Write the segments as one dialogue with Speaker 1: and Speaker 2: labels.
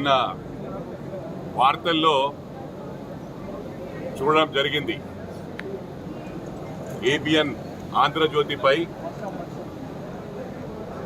Speaker 1: నిన్న వార్తల్లో చూడడం జరిగింది. ఏబిఎన్ ఆంధ్రజ్యోతిపై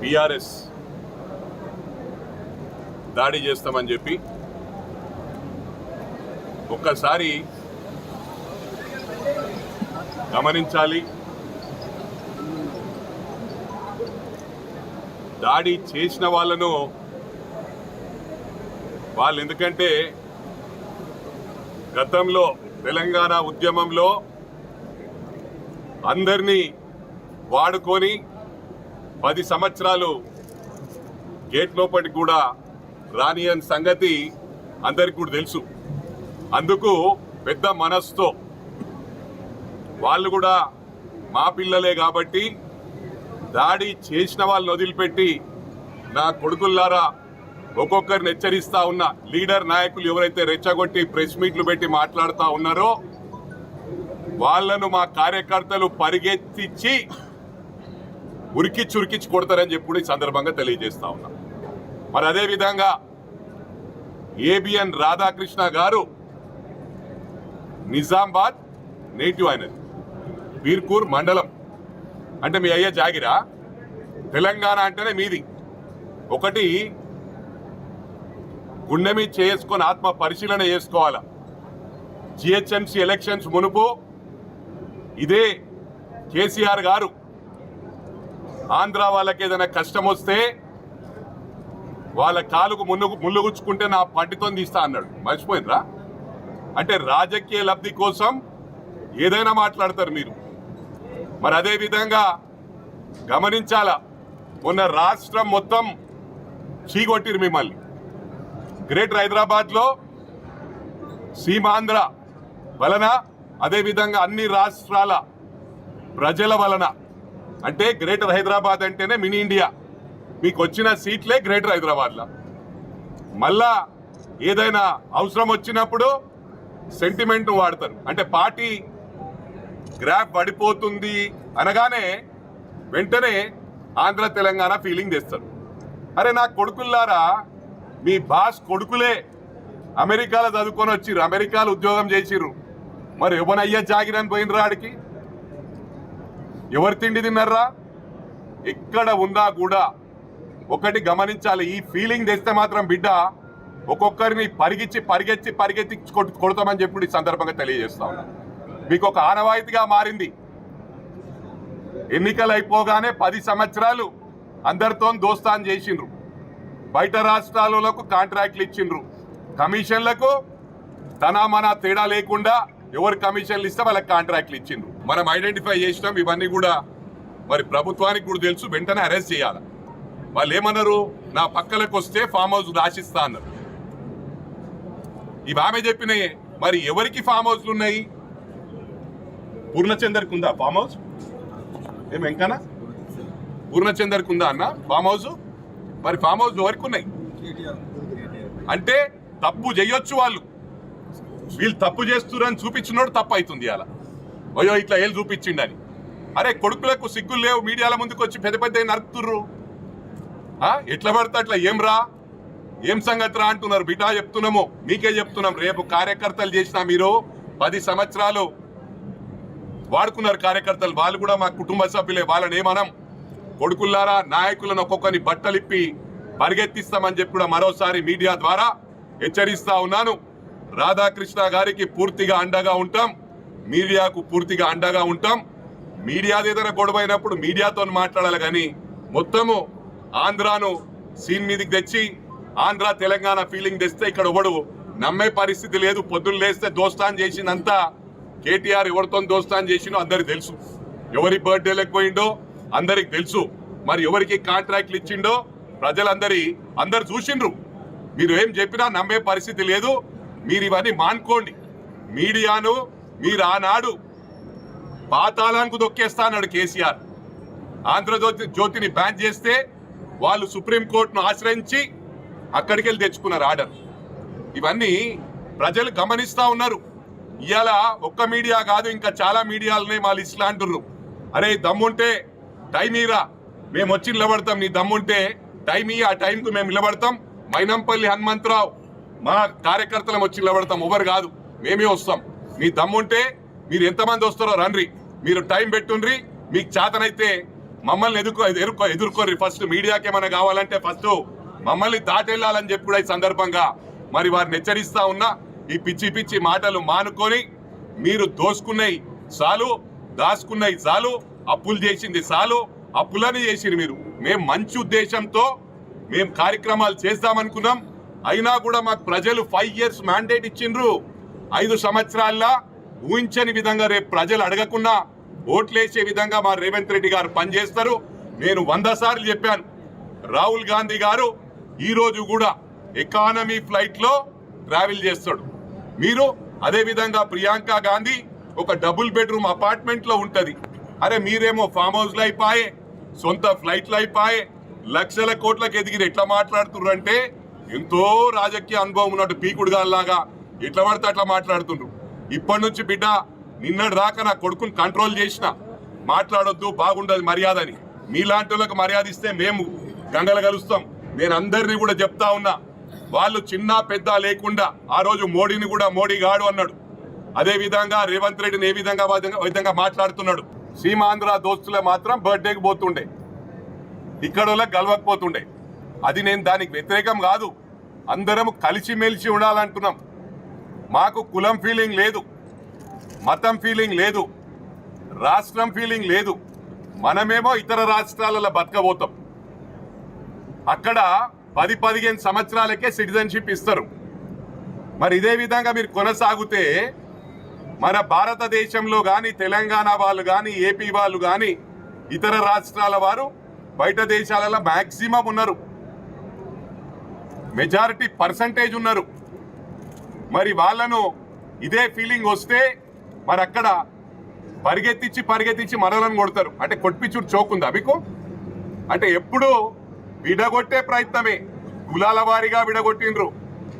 Speaker 1: బీఆర్ఎస్ దాడి చేస్తామని చెప్పి ఒక్కసారి గమనించాలి. దాడి చేసిన వాళ్ళను వాళ్ళు ఎందుకంటే గతంలో తెలంగాణ ఉద్యమంలో అందరినీ వాడుకొని పది సంవత్సరాలు గేట్ లోపలికి కూడా రానియని సంగతి అందరికి కూడా తెలుసు. అందుకు పెద్ద మనస్తో వాళ్ళు కూడా మా పిల్లలే కాబట్టి దాడి చేసిన వాళ్ళని వదిలిపెట్టి నా కొడుకుల్లారా ఒక్కొక్కరిని హెచ్చరిస్తా ఉన్న లీడర్ నాయకులు ఎవరైతే రెచ్చగొట్టి ప్రెస్ మీట్లు పెట్టి మాట్లాడుతూ ఉన్నారో వాళ్ళను మా కార్యకర్తలు పరిగెత్తించి ఉరికిచ్చి చురికిచ్చి కొడతారని చెప్పి సందర్భంగా తెలియజేస్తా ఉన్నా. మరి అదే విధంగా ఏబిఎన్ రాధాకృష్ణ గారు నిజామాబాద్ నేటివ్ అయినది బీర్కూర్ మండలం. అంటే మీ అయ్య జాగిరా? తెలంగాణ అంటేనే మీది. ఒకటి గుండె మీద చేసుకొని ఆత్మ పరిశీలన చేసుకోవాలా? జిహెచ్ఎంసీ ఎలక్షన్స్ మునుపు ఇదే కేసీఆర్ గారు ఆంధ్ర వాళ్ళకి ఏదైనా కష్టం వస్తే వాళ్ళ కాలుకు మున్ను ముల్లుగుచ్చుకుంటే నా పంటితో తీస్తా అన్నాడు. మర్చిపోయిందిరా అంటే రాజకీయ లబ్ధి కోసం ఏదైనా మాట్లాడతారు మీరు. మరి అదే విధంగా గమనించాలా? మొన్న రాష్ట్రం మొత్తం చీగొట్టిరు మిమ్మల్ని. గ్రేటర్ హైదరాబాద్లో సీమాంధ్ర వలన అదేవిధంగా అన్ని రాష్ట్రాల ప్రజల వలన. అంటే గ్రేటర్ హైదరాబాద్ అంటేనే మినీ ఇండియా. మీకు వచ్చిన సీట్లే గ్రేటర్ హైదరాబాద్లో. మళ్ళా ఏదైనా అవసరం వచ్చినప్పుడు సెంటిమెంట్ వాడతారు. అంటే పార్టీ గ్రాఫ్ పడిపోతుంది అనగానే వెంటనే ఆంధ్ర తెలంగాణ ఫీలింగ్ తెస్తారు అరే నా కొడుకుల్లారా మీ బాస్ కొడుకులే అమెరికాలో చదువుకొని వచ్చిర్రు అమెరికాలో ఉద్యోగం చేసిర్రు. మరి ఎవనయ్యా జాగిరని పోయినరా ఆడికి? ఎవరు తిండి తిన్నారా ఎక్కడ ఉన్నా కూడా ఒకటి గమనించాలి. ఈ ఫీలింగ్ తెస్తే మాత్రం బిడ్డ ఒక్కొక్కరిని పరిగెచ్చి పరిగెత్తి పరిగెత్తి కొడతామని చెప్పి ఈ సందర్భంగా తెలియజేస్తా ఉన్నా. మీకు ఒక ఆనవాయితీగా మారింది. ఎన్నికలు అయిపోగానే పది సంవత్సరాలు అందరితో దోస్తాన్ చేసిండ్రు. బయట రాష్ట్రాలకు కాంట్రాక్ట్లు ఇచ్చిండ్రు. కమిషన్లకు తన మన తేడా లేకుండా ఎవరు కమిషన్లు ఇస్తే వాళ్ళకి కాంట్రాక్ట్లు ఇచ్చిండ్రు. మనం ఐడెంటిఫై చేసినాం ఇవన్నీ కూడా మరి ప్రభుత్వానికి కూడా తెలుసు వెంటనే అరెస్ట్ చేయాలి. వాళ్ళు ఏమన్నారు? నా పక్కలకు వస్తే ఫామ్ హౌస్ రాసిస్తా అన్నారు. ఇవి ఆమె చెప్పినాయి మరి ఎవరికి ఫామ్ హౌస్లు ఉన్నాయి? పూర్ణచందర్కి ఉందా ఫామ్ హౌస్? ఏం వెంకనా పూర్ణచందర్కి ఉందా అన్న ఫామ్ హౌస్? మరి ఫామ్ హౌస్ వరకు ఉన్నాయి. అంటే తప్పు చేయొచ్చు వాళ్ళు. వీళ్ళు తప్పు చేస్తున్నారని చూపించినోడు తప్పు అవుతుంది అలా అయ్యో ఇట్లా ఏళ్ళు చూపించిండని. అరే కొడుకులకు సిగ్గులు లేవు మీడియాల ముందుకు వచ్చి పెద్ద పెద్ద నరుకుతుర్రు ఆ? ఎట్లా పడితే అట్లా ఏం రా? ఏం సంగతి రా అంటున్నారు. బిటా చెప్తున్నాము. మీకే చెప్తున్నాం. రేపు కార్యకర్తలు చేసిన మీరు పది సంవత్సరాలు వాడుకున్నారు కార్యకర్తలు. వాళ్ళు కూడా మా కుటుంబ సభ్యులే. వాళ్ళని ఏమనం? కొడుకుల్లారా నాయకులను ఒక్కొక్కరిని బట్టలిప్పి పరిగెత్తిస్తామని చెప్పి కూడా మరోసారి మీడియా ద్వారా హెచ్చరిస్తా ఉన్నాను. రాధాకృష్ణ గారికి పూర్తిగా అండగా ఉంటాం. మీడియాకు పూర్తిగా అండగా ఉంటాం. మీడియా ఏదైనా గొడవైనప్పుడు మీడియాతో మాట్లాడాలి కానీ మొత్తము ఆంధ్రాను సీన్ మీదకి తెచ్చి ఆంధ్ర తెలంగాణ ఫీలింగ్ తెస్తే ఇక్కడ ఒకడు నమ్మే పరిస్థితి లేదు. పొద్దున్న లేస్తే దోస్తాన్ చేసిందంతా కేటీఆర్ ఎవరితో దోస్తాన్ చేసినో అందరికి తెలుసు. ఎవరి బర్త్డేలకు పోయిండో అందరికి తెలుసు. మరి ఎవరికి కాంట్రాక్ట్లు ఇచ్చిండో ప్రజలందరి అందరు చూసిండ్రు. మీరు ఏం చెప్పినా నమ్మే పరిస్థితి లేదు. మీరు ఇవన్నీ మానుకోండి. మీడియాను మీరు ఆనాడు పాతాళానికి దొక్కేస్తా అన్నాడు కేసీఆర్. ఆంధ్రజ్యోతి జ్యోతిని బ్యాన్ చేస్తే వాళ్ళు సుప్రీంకోర్టును ఆశ్రయించి అక్కడికి వెళ్ళి తెచ్చుకున్నారు ఆర్డర్. ఇవన్నీ ప్రజలు గమనిస్తూ ఉన్నారు. ఇవాళ ఒక్క మీడియా కాదు ఇంకా చాలా మీడియాలనే వాళ్ళు ఇస్లా అంటున్నారు అరే దమ్ముంటే టైం ఇరా. మేము వచ్చి నిలబడతాం నీ దమ్ముంటే. టైం ఇయ్యి ఆ టైంకు మేము నిలబడతాం. మైనంపల్లి హనుమంతరావు మా కార్యకర్తలం వచ్చి నిలబడతాం. ఎవరు కాదు మేమే వస్తాం. మీ దమ్ముంటే మీరు ఎంతమంది వస్తారో రండ్రి మీరు టైం పెట్టుండ్రి మీకు చేతనైతే మమ్మల్ని ఎదుర్కో ఎదుర్కో ఎదుర్కోర్రి. ఫస్ట్ మీడియాకి ఏమైనా కావాలంటే ఫస్ట్ మమ్మల్ని దాటెళ్ళాలని చెప్పి కూడా ఈ సందర్భంగా మరి వారిని హెచ్చరిస్తా ఉన్నా. ఈ పిచ్చి పిచ్చి మాటలు మానుకొని మీరు దోసుకున్నాయి చాలు దాచుకున్నాయి చాలు. అప్పులు చేసింది చాలు అప్పులని చేసింది మీరు. మేము మంచి ఉద్దేశంతో మేము కార్యక్రమాలు చేద్దామనుకున్నాం. అయినా కూడా మాకు ప్రజలు ఫైవ్ ఇయర్స్ మ్యాండేట్ ఇచ్చిండ్రు. ఐదు సంవత్సరాల్లో ఊహించని విధంగా రేపు ప్రజలు అడగకుండా ఓట్లేసే విధంగా మా రేవంత్ రెడ్డి గారు పనిచేస్తారు. నేను వంద సార్లు చెప్పాను రాహుల్ గాంధీ గారు ఈరోజు కూడా ఎకానమీ ఫ్లైట్లో ట్రావెల్ చేస్తాడు. మీరు అదేవిధంగా ప్రియాంక గాంధీ ఒక డబుల్ బెడ్రూమ్ అపార్ట్మెంట్లో ఉంటుంది. అరే మీరేమో ఫామ్ హౌస్లో అయిపోయే సొంత ఫ్లైట్లు అయిపోయే లక్షల కోట్లకు ఎదిగిరి. ఎట్లా మాట్లాడుతున్నారు అంటే ఎంతో రాజకీయ అనుభవం ఉన్నట్టు పీకుడు లాగా ఎట్లా పడితే అట్లా మాట్లాడుతుండ్రు. ఇప్పటి నుంచి బిడ్డ నిన్నటి దాకా నా కొడుకుని కంట్రోల్ చేసిన. మాట్లాడొద్దు బాగుండదు మర్యాద అని. మీలాంటి వాళ్ళకి మర్యాద ఇస్తే మేము గంగలు కలుస్తాం. నేను అందరినీ కూడా చెప్తా ఉన్నా. వాళ్ళు చిన్న పెద్ద లేకుండా ఆ రోజు మోడీని కూడా మోడీ గాడు అన్నాడు. అదే విధంగా రేవంత్ రెడ్డిని ఏ విధంగా- విధంగా మాట్లాడుతున్నాడు? సీమాంధ్ర దోస్తులే మాత్రం బర్త్డేకి పోతుండే. ఇక్కడ గలవకపోతుండే. అది నేను దానికి వ్యతిరేకం కాదు. అందరం కలిసిమెలిసి ఉండాలంటున్నాం మాకు కులం ఫీలింగ్ లేదు. మతం ఫీలింగ్ లేదు. రాష్ట్రం ఫీలింగ్ లేదు. మనమేమో ఇతర రాష్ట్రాలలో బతకబోతాం. అక్కడ పది పదిహేను సంవత్సరాలకే సిటిజన్షిప్ ఇస్తారు. మరి ఇదే విధంగా మీరు కొనసాగితే మన భారతదేశంలో కానీ తెలంగాణ వాళ్ళు కానీ ఏపీ వాళ్ళు కానీ ఇతర రాష్ట్రాల వారు బయట దేశాలలో మ్యాక్సిమం ఉన్నారు. మెజారిటీ పర్సంటేజ్ ఉన్నారు. మరి వాళ్ళను ఇదే ఫీలింగ్ వస్తే మరి అక్కడ పరిగెత్తించి పరిగెత్తించి మనలను కొడతారు. అంటే కొట్టిపిచ్చుడు చోకుందా మీకు? అంటే ఎప్పుడు విడగొట్టే ప్రయత్నమే. కులాల వారిగా విడగొట్టిండ్రు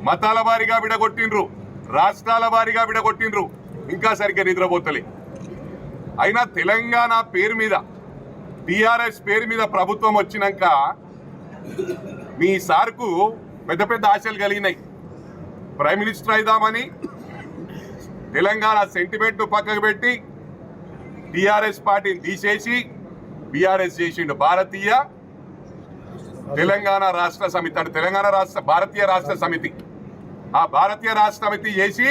Speaker 1: మతాల వారిగా విడగొట్టిండ్రు రాష్ట్రాల వారిగా విడగొట్టిండ్రు. ఇంకా సరిగ్గా నిద్రపోతలే. అయినా తెలంగాణ పేరు మీద టిఆర్ఎస్ పేరు మీద ప్రభుత్వం వచ్చినాక మీ సార్కు పెద్ద పెద్ద ఆశలు కలిగినాయి. ప్రైమ్ మినిస్టర్ అయిదామని తెలంగాణ సెంటిమెంట్ పక్కకు పెట్టి టిఆర్ఎస్ పార్టీని తీసేసి బీఆర్ఎస్ చేసిండు భారతీయ తెలంగాణ రాష్ట్ర సమితి. అంటే తెలంగాణ రాష్ట్ర భారతీయ రాష్ట్ర సమితి. ఆ భారతీయ రాష్ట్ర సమితి చేసి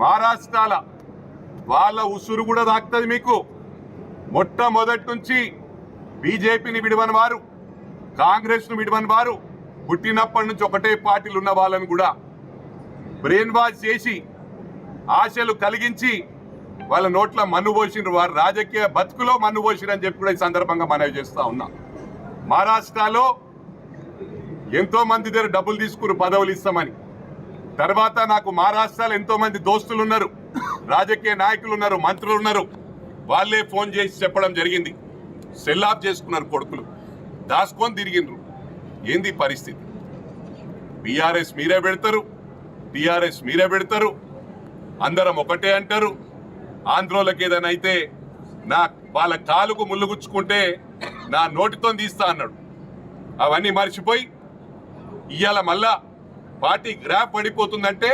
Speaker 1: మహారాష్ట్రాల వాళ్ళ ఉసురు కూడా దాక్తుంది మీకు. మొట్టమొదటి నుంచి బీజేపీని విడవని వారు కాంగ్రెస్ను విడవని వారు పుట్టినప్పటి నుంచి ఒకటే పార్టీలు ఉన్న వాళ్ళని కూడా బ్రెయిన్ వాష్ చేసి ఆశలు కలిగించి వాళ్ళ నోట్ల మన్ను పోసిండ్రు వారు రాజకీయ బతుకులో మన్ను పోసిండ్రు చెప్పి కూడా ఈ సందర్భంగా మనవి చేస్తూ ఉన్నా. మహారాష్ట్రలో ఎంతో మంది దగ్గర డబ్బులు తీసుకుని పదవులు ఇస్తామని. తర్వాత నాకు మహారాష్ట్రలో ఎంతో మంది దోస్తులు ఉన్నారు. రాజకీయ నాయకులు ఉన్నారు మంత్రులు ఉన్నారు. వాళ్ళే ఫోన్ చేసి చెప్పడం జరిగింది. సెల్ ఆఫ్ చేసుకున్నారు కొడుకులు. దాచుకొని తిరిగిండ్రు. ఏంది పరిస్థితి? బీఆర్ఎస్ మీరే పెడతారు టీఆర్ఎస్ మీరే పెడతారు అందరం ఒకటే అంటారు. ఆంధ్రోలకు ఏదైనా అయితే నా వాళ్ళ కాలుకు ముల్లుగుచ్చుకుంటే నా నోటితో తీస్తా అన్నాడు. అవన్నీ మర్చిపోయి ఇవాళ మళ్ళా పార్టీ గ్రాఫ్ పడిపోతుందంటే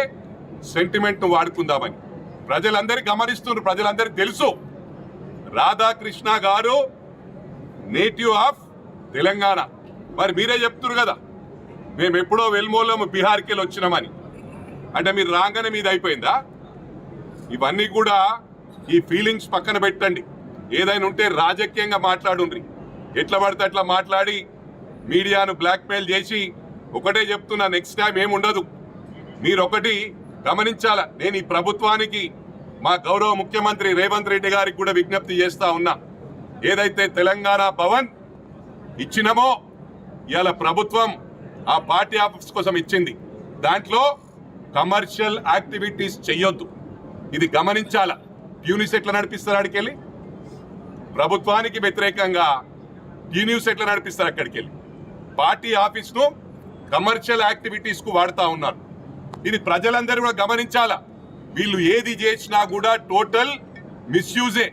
Speaker 1: సెంటిమెంట్ వాడుకుందామని. ప్రజలందరూ గమనిస్తున్నారు ప్రజలందరికీ తెలుసు. రాధాకృష్ణ గారు నేటివ్ ఆఫ్ తెలంగాణ. మరి మీరే చెప్తున్నారు కదా మేము ఎప్పుడో వెల్మోలం బీహార్కి వెళ్ళి వచ్చినామని. అంటే మీరు రాగానే మీద అయిపోయిందా? ఇవన్నీ కూడా ఈ ఫీలింగ్స్ పక్కన పెట్టండి. ఏదైనా ఉంటే రాజకీయంగా మాట్లాడుండ్రి. ఎట్లా పడితే అట్లా మాట్లాడి మీడియాను బ్లాక్మెయిల్ చేసి ఒకటే చెప్తున్నా నెక్స్ట్ టైం ఏముండదు మీరు ఒకటి గమనించాల నేను ఈ ప్రభుత్వానికి మా గౌరవ ముఖ్యమంత్రి రేవంత్ రెడ్డి గారికి కూడా విజ్ఞప్తి చేస్తా ఉన్నా. ఏదైతే తెలంగాణ భవన్ ఇచ్చినామో ఇవాళ ప్రభుత్వం ఆ పార్టీ ఆఫీస్ కోసం ఇచ్చింది. దాంట్లో కమర్షియల్ యాక్టివిటీస్ చెయ్యొద్దు. ఇది గమనించాల. ప్యూనిస్ ఎట్లా నడిపిస్తారు అక్కడికి వెళ్ళి ప్రభుత్వానికి వ్యతిరేకంగా న్యూస్ ఎట్లా నడిపిస్తారు అక్కడికి వెళ్ళి పార్టీ ఆఫీస్ను కమర్షియల్ యాక్టివిటీస్కు ఉన్నారు. ఇది ప్రజలందరూ కూడా గమనించాలా? వీళ్ళు ఏది చేసినా కూడా టోటల్ మిస్యూజే